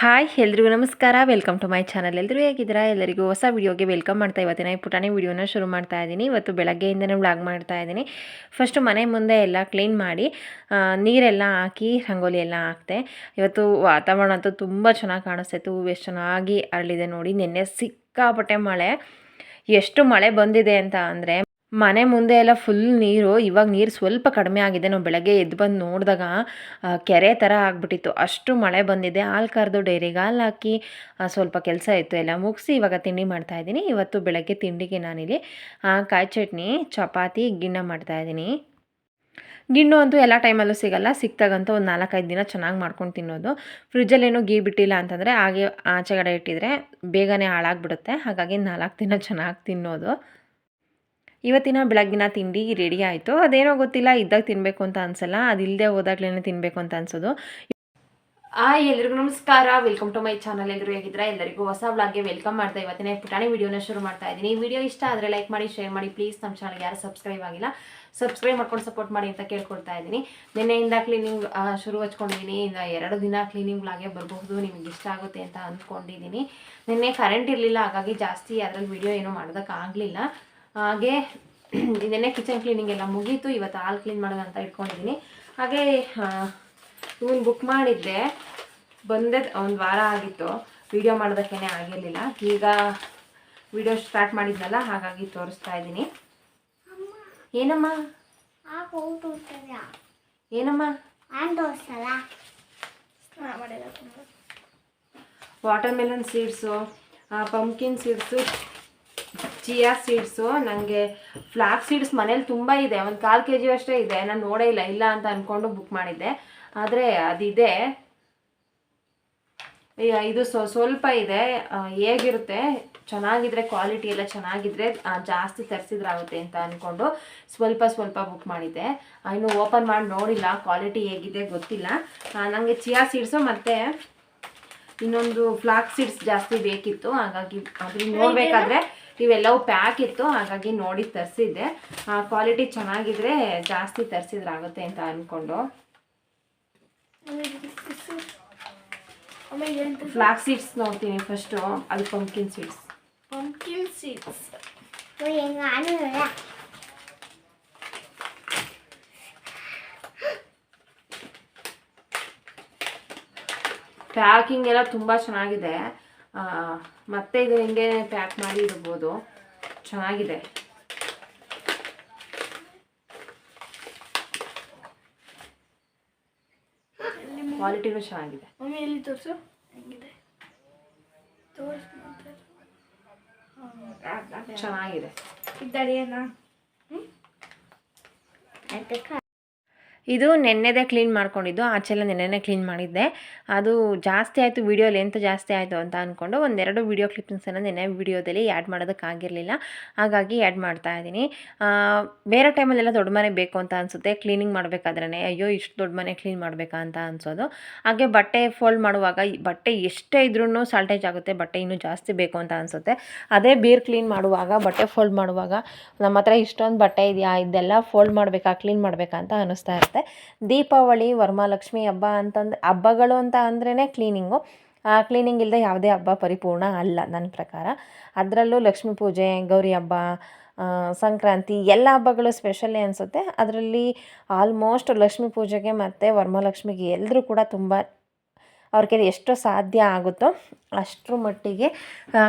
Hi, ಎಲ್ರಿಗೂ ನಮಸ್ಕಾರ. Welcome to my channel ಎಲ್ಲರೂ ಹೇಗಿದ್ದೀರಾ? ಎಲ್ಲರಿಗೂ ಹೊಸ ವಿಡಿಯೋಗೆ ವೆಲ್ಕಮ್ ಮಾಡ್ತಾ ಇವತ್ತಿನ ಈ ಪುಟಾಣಿ ವಿಡಿಯೋನ ಶುರು ಮಾಡ್ತಾ ಇದ್ದೀನಿ. ಇವತ್ತು ಬೆಳಗ್ಗೆಯಿಂದನೇ ವ್ಲಾಗ್ ಮಾಡ್ತಾ ಇದ್ದೀನಿ. ಫಸ್ಟು ಮನೆ ಮುಂದೆ ಎಲ್ಲ ಕ್ಲೀನ್ ಮಾಡಿ ನೀರೆಲ್ಲ ಹಾಕಿ, ರಂಗೋಲಿ ಎಲ್ಲ ಹಾಕ್ತೆ. ಇವತ್ತು ವಾತಾವರಣ ಅಂತೂ ತುಂಬ ಚೆನ್ನಾಗಿ ಕಾಣಿಸ್ತಾಯಿತ್ತು ಎಷ್ಟು ಚೆನ್ನಾಗಿ ಅರಳಿದೆ ನೋಡಿ. ನಿನ್ನೆ ಸಿಕ್ಕಾಪಟ್ಟೆ ಮಳೆ. ಎಷ್ಟು ಮಳೆ ಬಂದಿದೆ ಅಂತ ಅಂದರೆ ಮನೆ ಮುಂದೆ ಎಲ್ಲ ಫುಲ್ ನೀರು, ಇವಾಗ ನೀರು ಸ್ವಲ್ಪ ಕಡಿಮೆ ಆಗಿದೆ. ನಾವು ಬೆಳಗ್ಗೆ ಎದ್ದು ಬಂದು ನೋಡಿದಾಗ ಕೆರೆ ಥರ ಆಗಿಬಿಟ್ಟಿತ್ತು. ಅಷ್ಟು ಮಳೆ ಬಂದಿದೆ. ಹಾಲು ಕರೆದು ಡೈರಿಗೆ ಹಾಲು ಹಾಕಿ ಸ್ವಲ್ಪ ಕೆಲಸ ಇತ್ತು. ಎಲ್ಲ ಮುಗಿಸಿ ಇವಾಗ ತಿಂಡಿ ಮಾಡ್ತಾ ಇದ್ದೀನಿ. ಇವತ್ತು ಬೆಳಗ್ಗೆ ತಿಂಡಿಗೆ ನಾನಿಲ್ಲಿ ಕಾಯಿ ಚಟ್ನಿ, ಚಪಾತಿ, ಗಿಣ್ಣ ಮಾಡ್ತಾ ಇದ್ದೀನಿ. ಗಿಣ್ಣು ಅಂತೂ ಎಲ್ಲ ಟೈಮಲ್ಲೂ ಸಿಗಲ್ಲ. ಸಿಕ್ತಾಗಂತೂ ಒಂದು ನಾಲ್ಕೈದು ದಿನ ಚೆನ್ನಾಗಿ ಮಾಡ್ಕೊಂಡು ತಿನ್ನೋದು. ಫ್ರಿಜ್ಜಲ್ಲೇನೂ ಗೀ ಬಿಟ್ಟಿಲ್ಲ ಅಂತಂದರೆ ಹಾಗೆ ಆಚೆಗಡೆ ಇಟ್ಟಿದ್ರೆ ಬೇಗನೆ ಹಾಳಾಗ್ಬಿಡುತ್ತೆ. ಹಾಗಾಗಿ ನಾಲ್ಕು ದಿನ ಚೆನ್ನಾಗಿ ತಿನ್ನೋದು. ಇವತ್ತಿನ ಬೆಳಗ್ಗಿನ ತಿಂಡಿ ರೆಡಿ ಆಯಿತು. ಅದೇನೋ ಗೊತ್ತಿಲ್ಲ, ಇದ್ದಾಗ ತಿನ್ನಬೇಕು ಅಂತ ಅನ್ಸಲ್ಲ ಅದಿಲ್ಲದೆ ಹೋದಾಗ್ಲೇ ತಿನ್ನಬೇಕು ಅಂತ ಅನ್ಸೋದು. ಆ ಎಲ್ರಿಗೂ ನಮಸ್ಕಾರ. ವೆಲ್ಕಮ್ ಟು ಮೈ ಚಾನಲ್ ಎಲ್ಲರೂ ಹೇಗಿದ್ರೆ ಎಲ್ಲರಿಗೂ ಹೊಸ ವ್ಲಾಗ್ಗೆ ವೆಲ್ಕಮ್ ಮಾಡ್ತಾ ಇವತ್ತಿನ ಪುಟಾಣಿ ವಿಡಿಯೋನ ಶುರು ಮಾಡ್ತಾ ಇದ್ದೀನಿ. ಈ ವಿಡಿಯೋ ಇಷ್ಟ ಆದರೆ ಲೈಕ್ ಮಾಡಿ ಶೇರ್ ಮಾಡಿ. ಪ್ಲೀಸ್ ನಮ್ಮ ಚಾನಲ್ಗೆ ಯಾರು ಸಬ್ಸ್ಕ್ರೈಬ್ ಆಗಿಲ್ಲ ಸಬ್ಸ್ಕ್ರೈಬ್ ಮಾಡ್ಕೊಂಡು ಸಪೋರ್ಟ್ ಮಾಡಿ ಅಂತ ಕೇಳ್ಕೊಳ್ತಾ ಇದ್ದೀನಿ. ನಿನ್ನೆಯಿಂದ ಕ್ಲೀನಿಂಗ್ ಶುರು ಹಚ್ಕೊಂಡಿದ್ದೀನಿ. ಇನ್ನು ಎರಡು ದಿನ ಕ್ಲೀನಿಂಗ್ ವ್ಲಾಗೆ ಬರಬಹುದು. ನಿಮಗೆ ಇಷ್ಟ ಆಗುತ್ತೆ ಅಂತ ಅಂದ್ಕೊಂಡಿದ್ದೀನಿ ನಿನ್ನೆ ಕರೆಂಟ್ ಇರಲಿಲ್ಲ, ಹಾಗಾಗಿ ಜಾಸ್ತಿ ಅದರಲ್ಲಿ ವಿಡಿಯೋ ಏನೂ ಮಾಡೋದಕ್ಕಾಗಲಿಲ್ಲ ಹಾಗೆ ಇದನ್ನೇ ಕಿಚನ್ ಕ್ಲೀನಿಂಗ್ ಎಲ್ಲ ಮುಗೀತು. ಇವತ್ತು ಹಾಲು ಕ್ಲೀನ್ ಮಾಡೋಣ ಅಂತ ಇಟ್ಕೊಂಡಿದ್ದೀನಿ ಹಾಗೆ ಇವನ್ ಬುಕ್ ಮಾಡಿದ್ದೆ. ಬಂದೇ, ಒಂದು ವಾರ ಆಗಿತ್ತು. ವಿಡಿಯೋ ಮಾಡೋದಕ್ಕೇನೆ ಆಗಿರಲಿಲ್ಲ. ಈಗ ವಿಡಿಯೋ ಸ್ಟಾರ್ಟ್ ಮಾಡಿದ್ನಲ್ಲ, ಹಾಗಾಗಿ ತೋರಿಸ್ತಾ ಇದ್ದೀನಿ. ಏನಮ್ಮ? ಏನಮ್ಮ? Watermelon seeds pumpkin seeds chia seeds ನನಗೆ ಫ್ಲಾಕ್ ಸೀಡ್ಸ್ ಮನೇಲಿ ತುಂಬ ಇದೆ. ಒಂದು ಕಾಲು ಕೆ ಜಿ ಅಷ್ಟೇ ಇದೆ. ನಾನು ನೋಡೇ ಇಲ್ಲ. ಇಲ್ಲ ಅಂತ ಅಂದ್ಕೊಂಡು ಬುಕ್ ಮಾಡಿದ್ದೆ. ಆದರೆ ಅದಿದೆ. ಇದು ಸೊ, ಸ್ವಲ್ಪ ಇದೆ. ಹೇಗಿರುತ್ತೆ? ಚೆನ್ನಾಗಿದ್ರೆ ಕ್ವಾಲಿಟಿ ಎಲ್ಲ ಚೆನ್ನಾಗಿದ್ರೆ ಜಾಸ್ತಿ ತರಿಸಿದ್ರಾಗುತ್ತೆ ಅಂತ ಅಂದ್ಕೊಂಡು ಸ್ವಲ್ಪ ಸ್ವಲ್ಪ ಬುಕ್ ಮಾಡಿದ್ದೆ. ಇನ್ನು ಓಪನ್ ಮಾಡಿ ನೋಡಿಲ್ಲ. ಕ್ವಾಲಿಟಿ ಹೇಗಿದೆ ಗೊತ್ತಿಲ್ಲ. ನನಗೆ ಚಿಯಾ ಸೀಡ್ಸು ಮತ್ತು ಇನ್ನೊಂದು ಫ್ಲಾಕ್ ಸೀಡ್ಸ್ ಜಾಸ್ತಿ ಬೇಕಿತ್ತು ಹಾಗಾಗಿ ಅದ್ರಿಂದ ನೋಡಬೇಕಾದ್ರೆ ಇವೆಲ್ಲವೂ ಪ್ಯಾಕ್ ಇತ್ತು ಹಾಗಾಗಿ ನೋಡಿ ತರಿಸಿದ್ದೆ. ಕ್ವಾಲಿಟಿ ಚೆನ್ನಾಗಿದ್ರೆ ಜಾಸ್ತಿ ತರಿಸಿದ್ರಾಗುತ್ತೆ ಅಂತ ಅಂದ್ಕೊಂಡು ಫ್ಲಾಕ್ ಸೀಡ್ಸ್ ನೋಡ್ತೀನಿ ಫಸ್ಟು ಅದು pumpkin seeds pumpkin seeds packing ಎಲ್ಲ ತುಂಬ ಚೆನ್ನಾಗಿದೆ. ಮತ್ತೆ ಇದು ಹಿಂಗೆ ಪ್ಯಾಕ್ ಮಾಡಿ ಇರ್ಬೋದು ಚೆನ್ನಾಗಿದೆ. ಕ್ವಾಲಿಟಿನೂ ಚೆನ್ನಾಗಿದೆ. ಎಲ್ಲಿ ತೋರಿಸು? ಹೆಂಗಿದೆ? ಚೆನ್ನಾಗಿದೆ. ಇದ್ದಾರೇನಾ ಇದು ನೆನ್ನೆದೇ ಕ್ಲೀನ್ ಮಾಡ್ಕೊಂಡಿದ್ದು, ಆಚೆಲ್ಲ ನೆನ್ನೆನೇ ಕ್ಲೀನ್ ಮಾಡಿದ್ದೆ. ಅದು ಜಾಸ್ತಿ ಆಯಿತು, ವೀಡಿಯೋ ಲೆಂತ್ ಜಾಸ್ತಿ ಆಯಿತು ಅಂತ ಅಂದ್ಕೊಂಡು ಒಂದೆರಡು ವಿಡಿಯೋ ಕ್ಲಿಪ್ಪಿಂಗ್ಸನ್ನು ನೆನ್ನೆ ವಿಡಿಯೋದಲ್ಲಿ ಆ್ಯಡ್ ಮಾಡೋದಕ್ಕಾಗಿರಲಿಲ್ಲ ಹಾಗಾಗಿ ಆ್ಯಡ್ ಮಾಡ್ತಾ ಇದ್ದೀನಿ. ಬೇರೆ ಟೈಮಲ್ಲೆಲ್ಲ ದೊಡ್ಡ ಮನೆ ಬೇಕು ಅಂತ ಅನಿಸುತ್ತೆ. ಕ್ಲೀನಿಂಗ್ ಮಾಡಬೇಕಾದ್ರೆ ಅಯ್ಯೋ, ಇಷ್ಟು ದೊಡ್ಡ ಮನೆ ಕ್ಲೀನ್ ಮಾಡಬೇಕಾ? ಅಂತ ಅನ್ಸೋದು. ಹಾಗೆ ಬಟ್ಟೆ ಫೋಲ್ಡ್ ಮಾಡುವಾಗ ಬಟ್ಟೆ ಎಷ್ಟೇ ಇದ್ರೂ ಸಾಲ್ಟೇಜ್ ಆಗುತ್ತೆ, ಬಟ್ಟೆ ಇನ್ನೂ ಜಾಸ್ತಿ ಬೇಕು ಅಂತ ಅನಿಸುತ್ತೆ. ಅದೇ ಬೀರ್ ಕ್ಲೀನ್ ಮಾಡುವಾಗ, ಬಟ್ಟೆ ಫೋಲ್ಡ್ ಮಾಡುವಾಗ, ನಮ್ಮ ಹತ್ರ ಇಷ್ಟೊಂದು ಬಟ್ಟೆ ಇದೆಯಾ? ಇದೆಲ್ಲ ಫೋಲ್ಡ್ ಮಾಡಬೇಕಾ? ಕ್ಲೀನ್ ಮಾಡಬೇಕಾ? ಅಂತ ಅನ್ನಿಸ್ತಾ ಇರುತ್ತೆ. ದೀಪಾವಳಿ ವರಮಹಾಲಕ್ಷ್ಮಿ ಹಬ್ಬ ಅಂತಂದ್ರೆ ಹಬ್ಬಗಳು ಅಂತ ಅಂದ್ರೇ ಕ್ಲೀನಿಂಗು ಆ ಕ್ಲೀನಿಂಗ್ ಇಲ್ಲದೆ ಯಾವುದೇ ಹಬ್ಬ ಪರಿಪೂರ್ಣ ಅಲ್ಲ ನನ್ನ ಪ್ರಕಾರ. ಅದರಲ್ಲೂ ಲಕ್ಷ್ಮೀ ಪೂಜೆ, ಗೌರಿ ಹಬ್ಬ ಸಂಕ್ರಾಂತಿ ಎಲ್ಲ ಹಬ್ಬಗಳು ಸ್ಪೆಷಲ್ಲೇ ಅನಿಸುತ್ತೆ. ಅದರಲ್ಲಿ ಆಲ್ಮೋಸ್ಟ್ ಲಕ್ಷ್ಮೀ ಪೂಜೆಗೆ ಮತ್ತು ವರಮಹಾಲಕ್ಷ್ಮಿಗೆ ಎಲ್ಲರೂ ಕೂಡ ತುಂಬ ಅವ್ರ ಎಷ್ಟು ಸಾಧ್ಯ ಆಗುತ್ತೋ ಅಷ್ಟರ ಮಟ್ಟಿಗೆ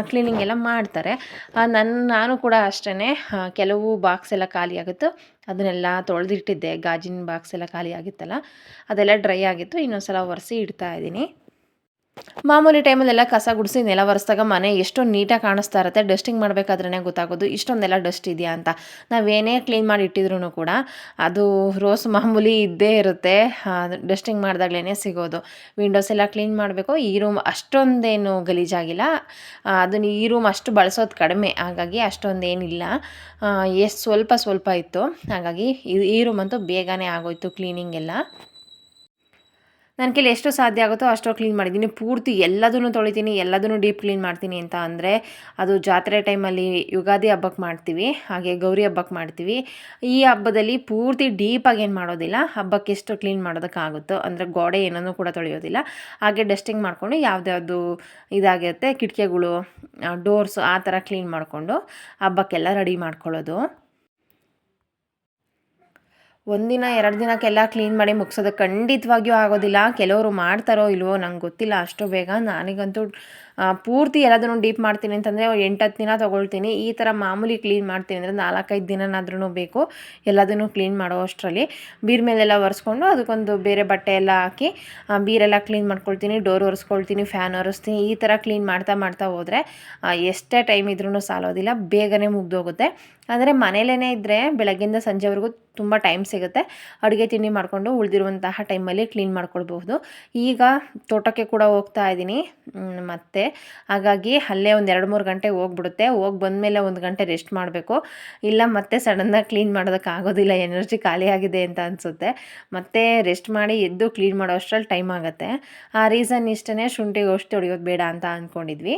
ಕ್ಲೀನಿಂಗ್ ಎಲ್ಲ ಮಾಡ್ತಾರೆ. ನನ್ನ ನಾನು ಕೂಡ ಅಷ್ಟೇ ಕೆಲವು ಬಾಕ್ಸ್ ಎಲ್ಲ ಖಾಲಿ ಆಗುತ್ತೋ. ಅದನ್ನೆಲ್ಲ ತೊಳೆದಿಟ್ಟಿದ್ದೆ. ಗಾಜಿನ ಬಾಕ್ಸ್ ಎಲ್ಲ ಖಾಲಿ ಆಗಿತ್ತಲ್ಲ, ಅದೆಲ್ಲ ಡ್ರೈ ಆಗಿತ್ತು. ಇನ್ನೊಂದು ಸಲ ಒರೆಸಿ ಇಡ್ತಾ ಇದ್ದೀನಿ. ಮಾಮೂಲಿ ಟೈಮಲ್ಲೆಲ್ಲ ಕಸ ಗುಡಿಸಿ ನೆಲ ಒರೆಸ್ದಾಗ ಮನೆ ಎಷ್ಟು ನೀಟಾಗಿ ಕಾಣಿಸ್ತಾ ಇರುತ್ತೆ. ಡಸ್ಟಿಂಗ್ ಮಾಡಬೇಕಾದ್ರೇ ಗೊತ್ತಾಗೋದು. ಇಷ್ಟೊಂದೆಲ್ಲ ಡಸ್ಟ್ ಇದೆಯಾ ಅಂತ. ನಾವೇನೇ ಕ್ಲೀನ್ ಮಾಡಿ ಇಟ್ಟಿದ್ರು ಕೂಡ ಅದು ರೋಸ್ ಮಾಮೂಲಿ ಇದ್ದೇ ಇರುತ್ತೆ. ಡಸ್ಟಿಂಗ್ ಮಾಡಿದಾಗ್ಲೇ ಸಿಗೋದು. ವಿಂಡೋಸ್ ಎಲ್ಲ ಕ್ಲೀನ್ ಮಾಡಬೇಕು. ಈ ರೂಮ್ ಅಷ್ಟೊಂದೇನು ಗಲೀಜಾಗಿಲ್ಲ. ಅದನ್ನು ಈ ರೂಮ್ ಅಷ್ಟು ಬಳಸೋದು ಕಡಿಮೆ. ಹಾಗಾಗಿ ಅಷ್ಟೊಂದೇನಿಲ್ಲ. ಎಷ್ಟು ಸ್ವಲ್ಪ ಸ್ವಲ್ಪ ಇತ್ತು. ಹಾಗಾಗಿ ಈ ರೂಮ್ ಅಂತೂ ಬೇಗನೆ ಆಗೋಯ್ತು ಕ್ಲೀನಿಂಗ್ ಎಲ್ಲ. ನನ್ನ ಕೈಲಿ ಎಷ್ಟು ಸಾಧ್ಯ ಆಗುತ್ತೋ ಅಷ್ಟು ಕ್ಲೀನ್ ಮಾಡಿದ್ದೀನಿ. ಪೂರ್ತಿ ಎಲ್ಲದನ್ನು ತೊಳಿತೀನಿ, ಎಲ್ಲದನ್ನು ಡೀಪ್ ಕ್ಲೀನ್ ಮಾಡ್ತೀನಿ ಅಂತ ಅಂದರೆ ಅದು ಜಾತ್ರೆ ಟೈಮಲ್ಲಿ ಯುಗಾದಿ ಹಬ್ಬಕ್ಕೆ ಮಾಡ್ತೀವಿ, ಹಾಗೆ ಗೌರಿ ಹಬ್ಬಕ್ಕೆ ಮಾಡ್ತೀವಿ. ಈ ಹಬ್ಬದಲ್ಲಿ ಪೂರ್ತಿ ಡೀಪಾಗಿ ಏನು ಮಾಡೋದಿಲ್ಲ. ಹಬ್ಬಕ್ಕೆ ಎಷ್ಟು ಕ್ಲೀನ್ ಮಾಡೋದಕ್ಕಾಗುತ್ತೋ, ಅಂದರೆ ಗೋಡೆ ಏನನ್ನೂ ಕೂಡ ತೊಳೆಯೋದಿಲ್ಲ. ಹಾಗೆ ಡಸ್ಟಿಂಗ್ ಮಾಡಿಕೊಂಡು ಯಾವುದ್ಯಾವುದು ಇದಾಗಿರುತ್ತೆ, ಕಿಟಕಿಗಳು ಡೋರ್ಸು ಆ ಥರ ಕ್ಲೀನ್ ಮಾಡಿಕೊಂಡು ಹಬ್ಬಕ್ಕೆಲ್ಲ ರೆಡಿ ಮಾಡ್ಕೊಳ್ಳೋದು. ಒಂದಿನ, ಎರಡು ದಿನಕ್ಕೆಲ್ಲ ಕ್ಲೀನ್ ಮಾಡಿ ಮುಗಿಸೋದು ಖಂಡಿತವಾಗಿಯೂ ಆಗೋದಿಲ್ಲ. ಕೆಲವರು ಮಾಡ್ತಾರೋ ಇಲ್ವೋ ನಂಗೆ ಗೊತ್ತಿಲ್ಲ. ಅಷ್ಟು ಬೇಗ ನನಗಂತೂ ಪೂರ್ತಿ ಎಲ್ಲದನ್ನು ಡೀಪ್ ಮಾಡ್ತೀನಿ ಅಂತಂದರೆ ಎಂಟತ್ತು ದಿನ ತೊಗೊಳ್ತೀನಿ. ಈ ಥರ ಮಾಮೂಲಿ ಕ್ಲೀನ್ ಮಾಡ್ತೀನಿ ಅಂದರೆ ನಾಲ್ಕೈದು ದಿನನಾದ್ರೂ ಬೇಕು ಎಲ್ಲದನ್ನು ಕ್ಲೀನ್ ಮಾಡೋ ಅಷ್ಟರಲ್ಲಿ ಬೀರ್ ಮೇಲೆಲ್ಲ ಒರೆಸ್ಕೊಂಡು ಅದಕ್ಕೊಂದು ಬೇರೆ ಬಟ್ಟೆ ಎಲ್ಲ ಹಾಕಿ ಬೀರೆಲ್ಲ ಕ್ಲೀನ್ ಮಾಡ್ಕೊಳ್ತೀನಿ ಡೋರ್ ಒರೆಸ್ಕೊಳ್ತೀನಿ ಫ್ಯಾನ್ ಒರೆಸ್ತೀನಿ, ಈ ಥರ ಕ್ಲೀನ್ ಮಾಡ್ತಾ ಮಾಡ್ತಾ ಹೋದರೆ ಎಷ್ಟೇ ಟೈಮ್ ಇದ್ರೂ ಸಾಲೋದಿಲ್ಲ, ಬೇಗನೆ ಮುಗ್ದೋಗುತ್ತೆ. ಆದರೆ ಮನೇಲೇ ಇದ್ದರೆ ಬೆಳಗ್ಗಿಂದ ಸಂಜೆವರೆಗೂ ತುಂಬ ಟೈಮ್ ಸಿಗುತ್ತೆ. ಅಡುಗೆ ತಿಂಡಿ ಮಾಡಿಕೊಂಡು ಉಳಿದಿರುವಂತಹ ಟೈಮಲ್ಲಿ ಕ್ಲೀನ್ ಮಾಡ್ಕೊಳ್ಬಹುದು. ಈಗ ತೋಟಕ್ಕೆ ಕೂಡ ಹೋಗ್ತಾ ಇದ್ದೀನಿ. ಮತ್ತು ಹಾಗಾಗಿ ಅಲ್ಲೇ ಒಂದು ಎರಡು ಮೂರು ಗಂಟೆ ಹೋಗ್ಬಿಡುತ್ತೆ. ಹೋಗಿ ಬಂದಮೇಲೆ ಒಂದು ಗಂಟೆ ರೆಸ್ಟ್ ಮಾಡಬೇಕು. ಇಲ್ಲ ಮತ್ತೆ ಸಡನ್ನಾಗಿ ಕ್ಲೀನ್ ಮಾಡೋದಕ್ಕೆ ಆಗೋದಿಲ್ಲ, ಎನರ್ಜಿ ಖಾಲಿಯಾಗಿದೆ ಅಂತ ಅನಿಸುತ್ತೆ. ಮತ್ತೆ ರೆಸ್ಟ್ ಮಾಡಿ ಎದ್ದು ಕ್ಲೀನ್ ಮಾಡೋ ಅಷ್ಟರಲ್ಲಿ ಟೈಮ್ ಆಗುತ್ತೆ. ಆ ರೀಸನ್ ಇಷ್ಟೇ ಶುಂಠಿಗೆ ಔಷಧಿ ಹೊಡೆಯೋದು ಬೇಡ ಅಂತ ಅಂದ್ಕೊಂಡಿದ್ವಿ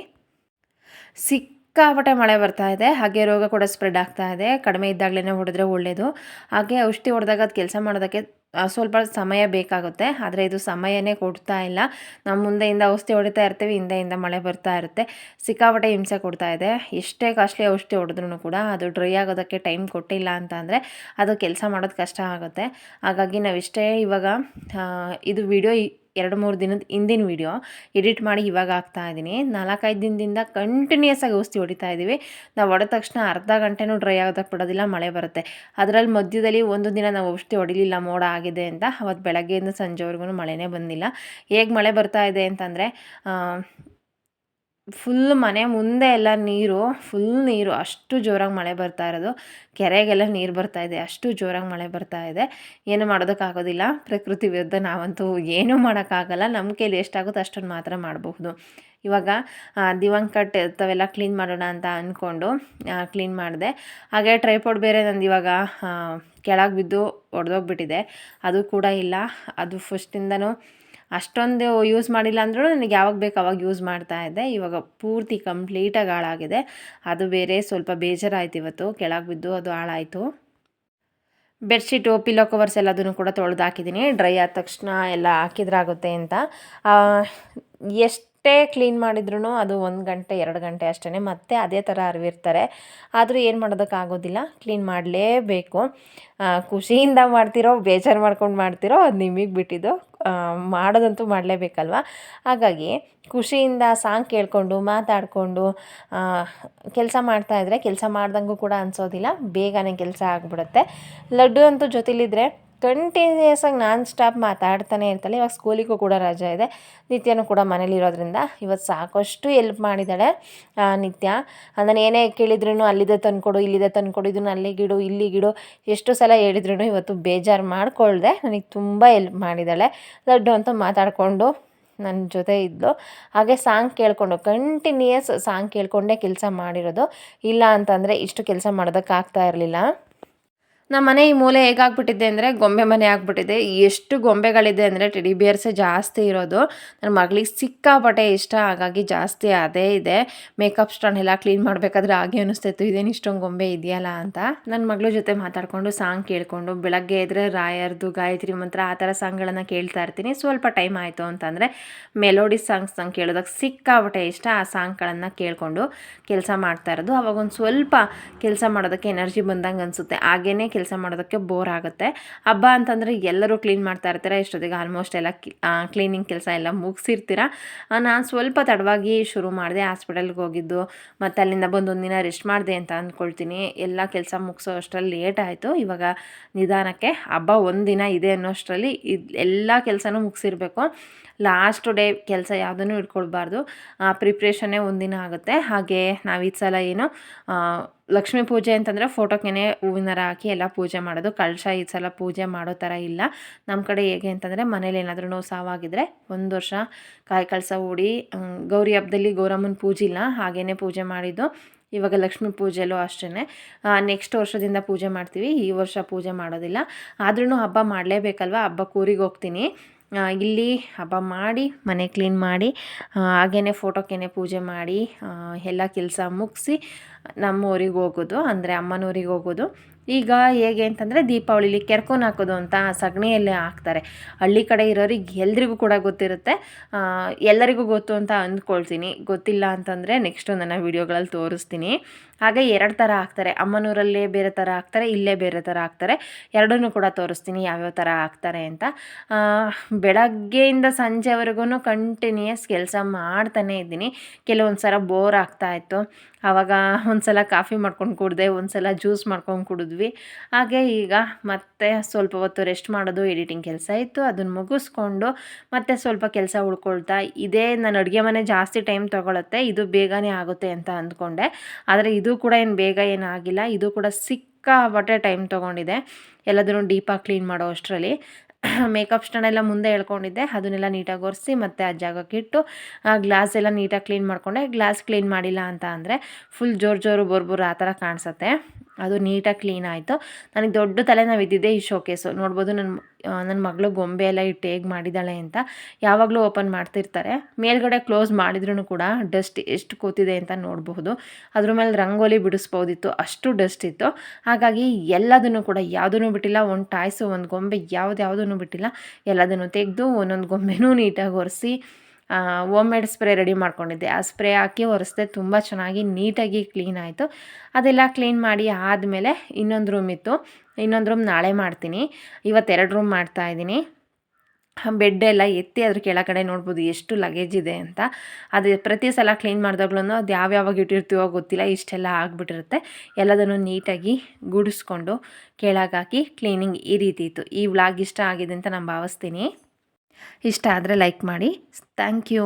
ಸಿಕ್ಕಾಪಟ್ಟೆ ಮಳೆ ಬರ್ತಾ ಇದೆ. ಹಾಗೆ ರೋಗ ಕೂಡ ಸ್ಪ್ರೆಡ್ ಆಗ್ತಾ ಇದೆ. ಕಡಿಮೆ ಇದ್ದಾಗಲೇ ಹೊಡೆದ್ರೆ ಒಳ್ಳೆಯದು ಹಾಗೆ ಔಷಧಿ ಹೊಡೆದಾಗ ಅದು ಕೆಲಸ ಮಾಡೋದಕ್ಕೆ ಸ್ವಲ್ಪ ಸಮಯ ಬೇಕಾಗುತ್ತೆ. ಆದರೆ ಇದು ಸಮಯನೇ ಕೊಡ್ತಾ ಇಲ್ಲ. ನಾವು ಮುಂದೆಯಿಂದ ಔಷಧಿ ಹೊಡಿತಾ ಇರ್ತೀವಿ, ಹಿಂದೆಯಿಂದ ಮಳೆ ಬರ್ತಾ ಇರುತ್ತೆ. ಸಿಕ್ಕಾಪಟ್ಟೆ ಹಿಂಸೆ ಕೊಡ್ತಾ ಇದೆ. ಎಷ್ಟೇ ಕಾಸ್ಟ್ಲಿ ಔಷಧಿ ಹೊಡೆದ್ರೂ ಕೂಡ ಅದು ಡ್ರೈ ಆಗೋದಕ್ಕೆ ಟೈಮ್ ಕೊಟ್ಟಿಲ್ಲ ಅಂತ ಅಂದರೆ ಅದು ಕೆಲಸ ಮಾಡೋದು ಕಷ್ಟ ಆಗುತ್ತೆ. ಹಾಗಾಗಿ ನಾವಿಷ್ಟೇ ಇವಾಗ ಇದು ವಿಡಿಯೋ ಎರಡು ಮೂರು ದಿನದ ಹಿಂದಿನ ವಿಡಿಯೋ ಎಡಿಟ್ ಮಾಡಿ ಇವಾಗ ಆಗ್ತಾ ಇದ್ದೀನಿ. ನಾಲ್ಕೈದು ದಿನದಿಂದ ಕಂಟಿನ್ಯೂಸ್ ಆಗಿ ಔಷಧಿ ಹೊಡಿತಾ ಇದ್ದೀವಿ. ನಾವು ಹೊಡೆದ ತಕ್ಷಣ ಅರ್ಧ ಗಂಟೆನೂ ಡ್ರೈ ಆಗೋದಕ್ಕೆ ಬಿಡೋದಿಲ್ಲ, ಮಳೆ ಬರುತ್ತೆ. ಅದರಲ್ಲಿ ಮಧ್ಯದಲ್ಲಿ ಒಂದು ದಿನ ನಾವು ಔಷಧಿ ಹೊಡಿಲಿಲ್ಲ, ಮೋಡ ಆಗಿದೆ ಅಂತ. ಅವತ್ತು ಬೆಳಗ್ಗೆಯಿಂದ ಸಂಜೆವರೆಗೂ ಮಳೆನೇ ಬಂದಿಲ್ಲ. ಹೇಗೆ ಮಳೆ ಬರ್ತಾ ಇದೆ ಅಂತಂದರೆ ಫುಲ್ ಮನೆ ಮುಂದೆ ಎಲ್ಲ ನೀರು ಫುಲ್ ನೀರು. ಅಷ್ಟು ಜೋರಾಗಿ ಮಳೆ ಬರ್ತಾ ಇರೋದು. ಕೆರೆಗೆಲ್ಲ ನೀರು ಬರ್ತಾ ಇದೆ. ಅಷ್ಟು ಜೋರಾಗಿ ಮಳೆ ಬರ್ತಾ ಇದೆ. ಏನು ಮಾಡೋದಕ್ಕಾಗೋದಿಲ್ಲ ಪ್ರಕೃತಿ ವಿರುದ್ಧ ನಾವಂತೂ ಏನೂ ಮಾಡೋಕ್ಕಾಗಲ್ಲ ನಮ್ಮ ಕೈಲಿ ಎಷ್ಟಾಗುತ್ತೋ ಅಷ್ಟೊಂದು ಮಾತ್ರ ಮಾಡಬಹುದು. ಇವಾಗ ದಿವಂಕಟ್ ಇರ್ತಾವೆಲ್ಲ ಕ್ಲೀನ್ ಮಾಡೋಣ ಅಂತ ಅಂದ್ಕೊಂಡು ಕ್ಲೀನ್ ಮಾಡಿದೆ. ಹಾಗೆ ಟ್ರೈಪೋಡ್ ಬೇರೆ ನಂದು ಇವಾಗ ಕೆಳಗೆ ಬಿದ್ದು ಒಡೆದೋಗ್ಬಿಟ್ಟಿದೆ. ಅದು ಕೂಡ ಇಲ್ಲ. ಅದು ಫಸ್ಟಿಂದನೂ ಅಷ್ಟೊಂದು ಯೂಸ್ ಮಾಡಿಲ್ಲ ಅಂದ್ರೂ ನನಗೆ ಯಾವಾಗ ಬೇಕು ಅವಾಗ ಯೂಸ್ ಮಾಡ್ತಾ ಇದ್ದೆ. ಇವಾಗ ಪೂರ್ತಿ ಕಂಪ್ಲೀಟಾಗಿ ಹಾಳಾಗಿದೆ. ಅದು ಬೇರೆ ಸ್ವಲ್ಪ ಬೇಜಾರಾಯ್ತು ಇವತ್ತು. ಕೆಳಗೆ ಬಿದ್ದು ಅದು ಹಾಳಾಯಿತು. ಬೆಡ್ಶೀಟು ಪಿಲ್ಲೋ ಕವರ್ಸ್ ಎಲ್ಲದನ್ನು ಕೂಡ ತೊಳೆದು ಹಾಕಿದ್ದೀನಿ. ಡ್ರೈ ಆದ ತಕ್ಷಣ ಎಲ್ಲ ಹಾಕಿದ್ರಾಗುತ್ತೆ ಅಂತ. ಆ, ಎಷ್ಟೇ ಕ್ಲೀನ್ ಮಾಡಿದ್ರೂ ಅದು ಒಂದು ಗಂಟೆ, ಎರಡು ಗಂಟೆ ಅಷ್ಟೇ ಮತ್ತೆ ಅದೇ ಥರ ಅರಿವಿರ್ತಾರೆ. ಆದರೂ ಏನು ಮಾಡೋದಕ್ಕಾಗೋದಿಲ್ಲ ಕ್ಲೀನ್ ಮಾಡಲೇಬೇಕು. ಖುಷಿಯಿಂದ ಮಾಡ್ತಿರೋ, ಬೇಜಾರು ಮಾಡ್ಕೊಂಡು ಮಾಡ್ತಿರೋ ಅದು ನಿಮಗೆ ಬಿಟ್ಟಿದ್ದು. ಮಾಡೋದಂತೂ ಮಾಡಲೇಬೇಕಲ್ವ? ಹಾಗಾಗಿ ಖುಷಿಯಿಂದ ಸಾಂಗ್ ಕೇಳಿಕೊಂಡು, ಮಾತಾಡಿಕೊಂಡು ಕೆಲಸ ಮಾಡ್ತಾಯಿದ್ರೆ ಕೆಲಸ ಮಾಡ್ದಂಗೂ ಕೂಡ ಅನಿಸೋದಿಲ್ಲ, ಬೇಗನೆ ಕೆಲಸ ಆಗಿಬಿಡುತ್ತೆ. ಲಡ್ಡು ಅಂತೂ ಜೊತೆಲಿದ್ರೆ ಕಂಟಿನ್ಯೂಸ್ ಆಗಿ ನಾನ್ ಸ್ಟಾಪ್ ಮಾತಾಡ್ತಾನೆ ಇರ್ತಾಳೆ. ಇವಾಗ ಸ್ಕೂಲಿಗೂ ಕೂಡ ರಜೆ ಇದೆ. ನಿತ್ಯನೂ ಕೂಡ ಮನೇಲಿರೋದ್ರಿಂದ ಇವತ್ತು ಸಾಕಷ್ಟು ಎಲ್ಪ್ ಮಾಡಿದ್ದಾಳೆ ನಿತ್ಯ. ನಾನು ಏನೇ ಕೇಳಿದ್ರು ಅಲ್ಲಿದೆ ತಂದ್ಕೊಡು, ಇಲ್ಲಿದೆ ತಂದ್ಕೊಡು, ಇದನ್ನ ಅಲ್ಲಿಗಿಡು ಇಲ್ಲಿಗಿಡು ಎಷ್ಟು ಸಲ ಹೇಳಿದ್ರು ಇವತ್ತು ಬೇಜಾರು ಮಾಡಿಕೊಳ್ಳ್ದೆ ನನಗೆ ತುಂಬ ಎಲ್ಪ್ ಮಾಡಿದ್ದಾಳೆ. ಲಡ್ಡು ಅಂತ ಮಾತಾಡಿಕೊಂಡು ನನ್ನ ಜೊತೆ ಇದ್ದು ಹಾಗೆ ಸಾಂಗ್ ಕೇಳಿಕೊಂಡು ಕಂಟಿನ್ಯೂಯಸ್ ಸಾಂಗ್ ಕೇಳಿಕೊಂಡೇ ಕೆಲಸ ಮಾಡಿರೋದು. ಇಲ್ಲ ಅಂತಂದರೆ ಇಷ್ಟು ಕೆಲಸ ಮಾಡೋದಕ್ಕಾಗ್ತಾ ಇರಲಿಲ್ಲ. ನಮ್ಮ ಮನೆ ಈ ಮೂಲೆ ಹೇಗಾಗ್ಬಿಟ್ಟಿದೆ ಅಂದರೆ ಗೊಂಬೆ ಮನೆ ಆಗ್ಬಿಟ್ಟಿದೆ. ಎಷ್ಟು ಗೊಂಬೆಗಳಿದೆ ಅಂದರೆ ಟೆಡಿ ಬಿಯರ್ಸೇ ಜಾಸ್ತಿ ಇರೋದು. ನನ್ನ ಮಗಳಿಗೆ ಸಿಕ್ಕಾಪಟ್ಟೆ ಇಷ್ಟ, ಹಾಗಾಗಿ ಜಾಸ್ತಿ ಅದೇ ಇದೆ. ಮೇಕಪ್ ಸ್ಟಾಂಡ್ ಎಲ್ಲ ಕ್ಲೀನ್ ಮಾಡಬೇಕಾದ್ರೆ ಹಾಗೆ ಅನಿಸ್ತಾಯಿತ್ತು ಇದೇನು ಇಷ್ಟೊಂದು ಗೊಂಬೆ ಇದೆಯಲ್ಲ ಅಂತ. ನನ್ನ ಮಗಳ ಜೊತೆ ಮಾತಾಡಿಕೊಂಡು ಸಾಂಗ್ ಕೇಳಿಕೊಂಡು ಬೆಳಗ್ಗೆ ಇದ್ರೆ ರಾಯರ್ದು, ಗಾಯತ್ರಿ ಮಂತ್ರ ಆ ಥರ ಸಾಂಗ್ಗಳನ್ನು ಕೇಳ್ತಾ ಇರ್ತೀನಿ. ಸ್ವಲ್ಪ ಟೈಮ್ ಆಯಿತು ಅಂತಂದರೆ ಮೆಲೋಡಿ ಸಾಂಗ್ಸ್ ನಂಗೆ ಕೇಳೋದಕ್ಕೆ ಸಿಕ್ಕಾಪಟ್ಟೆ ಇಷ್ಟ. ಆ ಸಾಂಗ್ಗಳನ್ನು ಕೇಳಿಕೊಂಡು ಕೆಲಸ ಮಾಡ್ತಾ ಇರೋದು. ಅವಾಗ ಒಂದು ಸ್ವಲ್ಪ ಕೆಲಸ ಮಾಡೋದಕ್ಕೆ ಎನರ್ಜಿ ಬಂದಂಗೆ ಅನಿಸುತ್ತೆ. ಹಾಗೇ ಕೆಲಸ ಮಾಡೋದಕ್ಕೆ ಬೋರ್ ಆಗುತ್ತೆ. ಹಬ್ಬ ಅಂತಂದರೆ ಎಲ್ಲರೂ ಕ್ಲೀನ್ ಮಾಡ್ತಾ ಇರ್ತೀರ? ಇಷ್ಟೊತ್ತಿಗೆ ಆಲ್ಮೋಸ್ಟ್ ಎಲ್ಲ ಕ್ಲೀನಿಂಗ್ ಕೆಲಸ ಎಲ್ಲ ಮುಗಿಸಿರ್ತೀರ? ನಾನು ಸ್ವಲ್ಪ ತಡವಾಗಿ ಶುರು ಮಾಡಿದೆ ಹಾಸ್ಪಿಟಲ್ಗೆ ಹೋಗಿದ್ದು, ಮತ್ತು ಅಲ್ಲಿಂದ ಬಂದು ಒಂದಿನ ರೆಸ್ಟ್ ಮಾಡಿದೆ ಅಂತ ಅಂದ್ಕೊಳ್ತೀನಿ ಎಲ್ಲ ಕೆಲಸ ಮುಗಿಸೋ ಅಷ್ಟರಲ್ಲಿ ಲೇಟ್ ಆಯಿತು. ಇವಾಗ ನಿಧಾನಕ್ಕೆ ಹಬ್ಬ ಒಂದಿನ ದಿನ ಇದೆ ಅನ್ನೋಷ್ಟರಲ್ಲಿ ಇದು ಎಲ್ಲ ಕೆಲಸನೂ ಮುಗಿಸಿರ್ಬೇಕು. ಲಾಸ್ಟ್ ಡೇ ಕೆಲಸ ಯಾವುದನ್ನು ಇಟ್ಕೊಳ್ಬಾರ್ದು ಪ್ರಿಪ್ರೇಷನ್ನೇ ಒಂದಿನ ಆಗುತ್ತೆ. ಹಾಗೆ ನಾವು ಈ ಸಲ ಏನು ಲಕ್ಷ್ಮೀ ಪೂಜೆ ಅಂತಂದರೆ ಫೋಟೋಕ್ಕೇನೆ ಹೂವಿನ ಹಾಕಿ ಎಲ್ಲ ಪೂಜೆ ಮಾಡೋದು. ಕಳಶ ಈ ಸಲ ಪೂಜೆ ಮಾಡೋ ಥರ ಇಲ್ಲ. ನಮ್ಮ ಕಡೆ ಹೇಗೆ ಅಂತಂದರೆ ಮನೇಲಿ ಏನಾದ್ರೂ ಸಾವಾಗಿದ್ರೆ ಒಂದು ವರ್ಷ ಕಾಯಿ ಕಳಸ ಹೂಡಿ ಗೌರಿ ಹಬ್ಬದಲ್ಲಿ ಗೌರಮ್ಮನ ಪೂಜೆ ಇಲ್ಲ ಹಾಗೇ ಪೂಜೆ ಮಾಡಿದ್ದು. ಇವಾಗ ಲಕ್ಷ್ಮೀ ಪೂಜೆಲೂ ಅಷ್ಟೇ ನೆಕ್ಸ್ಟ್ ವರ್ಷದಿಂದ ಪೂಜೆ ಮಾಡ್ತೀವಿ. ಈ ವರ್ಷ ಪೂಜೆ ಮಾಡೋದಿಲ್ಲ. ಆದ್ರೂ ಹಬ್ಬ ಮಾಡಲೇಬೇಕಲ್ವ? ಹಬ್ಬ ಕೂರಿಗೆ ಹೋಗ್ತೀನಿ. ಇಲ್ಲಿ ಹಬ್ಬ ಮಾಡಿ, ಮನೆ ಕ್ಲೀನ್ ಮಾಡಿ ಹಾಗೇ ಫೋಟೋಕ್ಕೇನೆ ಪೂಜೆ ಮಾಡಿ ಎಲ್ಲ ಕೆಲಸ ಮುಗಿಸಿ ನಮ್ಮ ಊರಿಗೆ ಹೋಗೋದು, ಅಂದರೆ ಅಮ್ಮನೂರಿಗೆ ಹೋಗೋದು. ಈಗ ಹೇಗೆ ಅಂತಂದರೆ ದೀಪಾವಳಿಲಿ ಕೆರ್ಕೋನ್ ಹಾಕೋದು ಅಂತ ಸಗಣಿಯಲ್ಲೇ ಹಾಕ್ತಾರೆ. ಹಳ್ಳಿ ಕಡೆ ಇರೋರಿಗೆ ಎಲ್ರಿಗೂ ಕೂಡ ಗೊತ್ತಿರುತ್ತೆ. ಎಲ್ಲರಿಗೂ ಗೊತ್ತು ಅಂತ ಅಂದ್ಕೊಳ್ತೀನಿ. ಗೊತ್ತಿಲ್ಲ ಅಂತಂದರೆ ನೆಕ್ಸ್ಟು ನನ್ನ ವೀಡಿಯೋಗಳಲ್ಲಿ ತೋರಿಸ್ತೀನಿ. ಹಾಗೆ ಎರಡು ಥರ ಹಾಕ್ತಾರೆ. ಅಮ್ಮನೂರಲ್ಲೇ ಬೇರೆ ಥರ ಹಾಕ್ತಾರೆ, ಇಲ್ಲೇ ಬೇರೆ ಥರ ಹಾಕ್ತಾರೆ. ಎರಡನ್ನೂ ಕೂಡ ತೋರಿಸ್ತೀನಿ ಯಾವ್ಯಾವ ಥರ ಹಾಕ್ತಾರೆ ಅಂತ. ಬೆಳಗ್ಗೆಯಿಂದ ಸಂಜೆವರೆಗೂ ಕಂಟಿನ್ಯೂಯಸ್ ಕೆಲಸ ಮಾಡ್ತಾನೇ ಇದ್ದೀನಿ. ಕೆಲವೊಂದು ಸಲ ಬೋರ್ ಆಗ್ತಾಯಿತ್ತು ಆವಾಗ ಒಂದು ಸಲ ಕಾಫಿ ಮಾಡ್ಕೊಂಡು ಕುಡಿದೆ ಒಂದು ಸಲ ಜ್ಯೂಸ್ ಮಾಡ್ಕೊಂಡು ಕುಡಿದ್ವಿ. ಹಾಗೆ ಈಗ ಮತ್ತೆ ಸ್ವಲ್ಪ ಹೊತ್ತು ರೆಸ್ಟ್ ಮಾಡೋದು ಎಡಿಟಿಂಗ್ ಕೆಲಸ ಇತ್ತು. ಅದನ್ನು ಮುಗಿಸ್ಕೊಂಡು ಮತ್ತೆ ಸ್ವಲ್ಪ ಕೆಲಸ ಉಳ್ಕೊಳ್ತಾ ಇದೇ ನಾನು ಅಡುಗೆ ಮನೆ ಜಾಸ್ತಿ ಟೈಮ್ ತೊಗೊಳುತ್ತೆ. ಇದು ಬೇಗನೆ ಆಗುತ್ತೆ ಅಂತ ಅಂದ್ಕೊಂಡೆ. ಆದರೆ ಇದು ಕೂಡ ಏನು ಬೇಗ ಏನು ಆಗಿಲ್ಲ. ಇದು ಕೂಡ ಸಿಕ್ಕಾಪಟ್ಟೆ ಟೈಮ್ ತೊಗೊಂಡಿದೆ. ಎಲ್ಲದನ್ನು ಡೀಪಾಗಿ ಕ್ಲೀನ್ ಮಾಡೋ ಅಷ್ಟರಲ್ಲಿ. ಮೇಕಪ್ ಸ್ಟ್ಯಾಂಡ್ ಎಲ್ಲ ಮುಂದೆ ಎಳ್ಕೊಂಡಿದ್ದೆ. ಅದನ್ನೆಲ್ಲ ನೀಟಾಗಿ ಒರೆಸಿ ಮತ್ತೆ ಆ ಜಾಗಕ್ಕೆ ಇಟ್ಟು, ಆ ಗ್ಲಾಸ್ ಎಲ್ಲ ನೀಟಾಗಿ ಕ್ಲೀನ್ ಮಾಡಿಕೊಂಡೆ. ಗ್ಲಾಸ್ ಕ್ಲೀನ್ ಮಾಡಿಲ್ಲ ಅಂತ ಅಂದರೆ ಫುಲ್ ಜೋರು ಜೋರು ಬರ್ಬರು ಆ ಥರ ಕಾಣಿಸುತ್ತೆ. ಅದು ನೀಟಾಗಿ ಕ್ಲೀನ್ ಆಯಿತು. ನನಗೆ ದೊಡ್ಡ ತಲೆನೋವು ಇದ್ದಿದ್ದೆ ಈ ಶೋಕೇಸು. ನೋಡ್ಬೋದು ನನ್ನ ನನ್ನ ಮಗಳು ಗೊಂಬೆ ಎಲ್ಲ ಇಟ್ಟು ಹೇಗೆ ಮಾಡಿದ್ದಾಳೆ ಅಂತ. ಯಾವಾಗಲೂ ಓಪನ್ ಮಾಡ್ತಿರ್ತಾರೆ. ಮೇಲ್ಗಡೆ ಕ್ಲೋಸ್ ಮಾಡಿದ್ರೂ ಕೂಡ ಡಸ್ಟ್ ಎಷ್ಟು ಕೂತಿದೆ ಅಂತ ನೋಡಬಹುದು. ಅದ್ರ ಮೇಲೆ ರಂಗೋಲಿ ಬಿಡಿಸ್ಬೋದಿತ್ತು. ಅಷ್ಟು ಡಸ್ಟ್ ಇತ್ತು. ಹಾಗಾಗಿ ಎಲ್ಲದನ್ನು ಕೂಡ ಯಾವುದನ್ನು ಬಿಟ್ಟಿಲ್ಲ. ಒಂದು ಟಾಯ್ಸು, ಒಂದು ಗೊಂಬೆ, ಯಾವ್ದು ಬಿಟ್ಟಿಲ್ಲ. ಎಲ್ಲದನ್ನು ತೆಗೆದು ಒಂದೊಂದು ಗೊಂಬೆನೂ ನೀಟಾಗಿ ಒರೆಸಿ ಮೇಡ್ ಸ್ಪ್ರೇ ರೆಡಿ ಮಾಡ್ಕೊಂಡಿದ್ದೆ. ಆ ಸ್ಪ್ರೇ ಹಾಕಿ ಒರೆಸ್ದೆ ತುಂಬ ಚೆನ್ನಾಗಿ ನೀಟಾಗಿ ಕ್ಲೀನ್ ಆಯಿತು. ಅದೆಲ್ಲ ಕ್ಲೀನ್ ಮಾಡಿ ಆದಮೇಲೆ ಇನ್ನೊಂದು ರೂಮ್ ಇತ್ತು. ಇನ್ನೊಂದು ರೂಮ್ ನಾಳೆ ಮಾಡ್ತೀನಿ. ಇವತ್ತೆರಡು ರೂಮ್ ಮಾಡ್ತಾ ಇದ್ದೀನಿ. ಬೆಡ್ ಎಲ್ಲ ಎತ್ತಿ ಅದ್ರ ಕೆಳಗಡೆ ನೋಡ್ಬೋದು ಎಷ್ಟು ಲಗೇಜ್ ಇದೆ ಅಂತ. ಅದು ಪ್ರತಿ ಸಲ ಕ್ಲೀನ್ ಮಾಡಿದಾಗ್ಲೂ ಅದು ಯಾವ್ಯಾವಾಗ ಇಟ್ಟಿರ್ತೀವೋ ಗೊತ್ತಿಲ್ಲ. ಇಷ್ಟೆಲ್ಲ ಆಗಿಬಿಟ್ಟಿರುತ್ತೆ. ಎಲ್ಲದನ್ನು ನೀಟಾಗಿ ಗುಡಿಸ್ಕೊಂಡು ಕೆಳಗಾಕಿ ಕ್ಲೀನಿಂಗ್ ಈ ರೀತಿ ಇತ್ತು. ಈ ವ್ಲಾಗ್ ಇಷ್ಟ ಆಗಿದೆ ಅಂತ ನಾನು ಭಾವಿಸ್ತೀನಿ. ಇಷ್ಟ ಆದರೆ ಲೈಕ್ ಮಾಡಿ. Thank you.